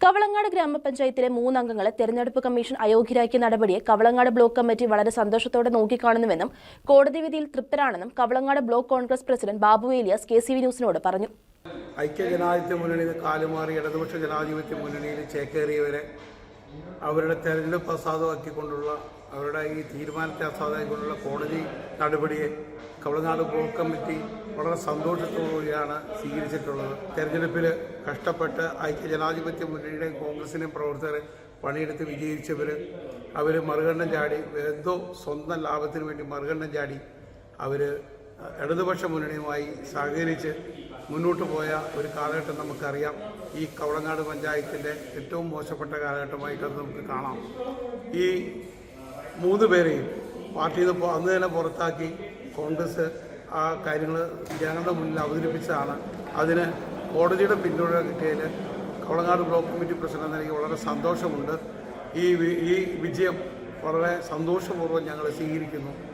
കവളങ്ങാട് ഗ്രാമപഞ്ചായത്തിലെ മൂന്നംഗങ്ങളെ തെരഞ്ഞെടുപ്പ് കമ്മീഷൻ അയോഗ്യരാക്കിയ നടപടിയെ കവളങ്ങാട് ബ്ലോക്ക് കമ്മിറ്റി വളരെ സന്തോഷത്തോടെ നോക്കിക്കാണുന്നുവെന്നും കോടതി വിധിയിൽ തൃപ്തരാണെന്നും Kavalangad block Congress president Babu Elias K C V ന്യൂസിനോട് പറഞ്ഞു. ഐക്യ ജനാധിപത്യ മുന്നണിയിൽ കാലുമാറി ഇടതുപക്ഷ ജനാധിപത്യ മുന്നണിയിൽ ചേക്കേറിയവരെ അവരുടെ തെരഞ്ഞെടുപ്പ് അസാധുവാക്കിക്കൊണ്ടുള്ള അവരുടെ ഈ തീരുമാനത്തെ അസാധമാക്കിക്കൊണ്ടുള്ള കോടതി നടപടിയെ കവളനാട് ബ്ലോക്ക് കമ്മിറ്റി വളരെ സന്തോഷത്തോടുകൂടിയാണ് സ്വീകരിച്ചിട്ടുള്ളത്. തെരഞ്ഞെടുപ്പിൽ കഷ്ടപ്പെട്ട് ഐക്യ ജനാധിപത്യ മുന്നണിയുടെയും കോൺഗ്രസിന്റെയും പ്രവർത്തകർ പണിയെടുത്ത് വിജയിച്ചവർ അവർ മറുകണ്ഠം ചാടി എന്തോ സ്വന്തം ലാഭത്തിന് വേണ്ടി മറുകണ്ഠം ചാടി അവർ ഇടതുപക്ഷ മുന്നണിയുമായി സഹകരിച്ച് മുന്നോട്ട് പോയ ഒരു കാലഘട്ടം നമുക്കറിയാം. ഈ കവളങ്ങാട് പഞ്ചായത്തിന്റെ ഏറ്റവും മോശപ്പെട്ട കാലഘട്ടമായിട്ടത് നമുക്ക് കാണാം. ഈ മൂന്ന് പേരെയും പാർട്ടിയിൽ നിന്ന് അന്ന് തന്നെ പുറത്താക്കി കോൺഗ്രസ് ആ കാര്യങ്ങൾ ജനങ്ങളുടെ മുന്നിൽ അവതരിപ്പിച്ചതാണ്. അതിന് കോടതിയുടെ പിന്തുണ കിട്ടിയതിൽ കവളങ്ങാട് ബ്ലോക്ക് കമ്മിറ്റി പ്രസിഡന്റ് എനിക്ക് വളരെ സന്തോഷമുണ്ട്. ഈ ഈ വിജയം വളരെ സന്തോഷപൂർവം ഞങ്ങൾ സ്വീകരിക്കുന്നു.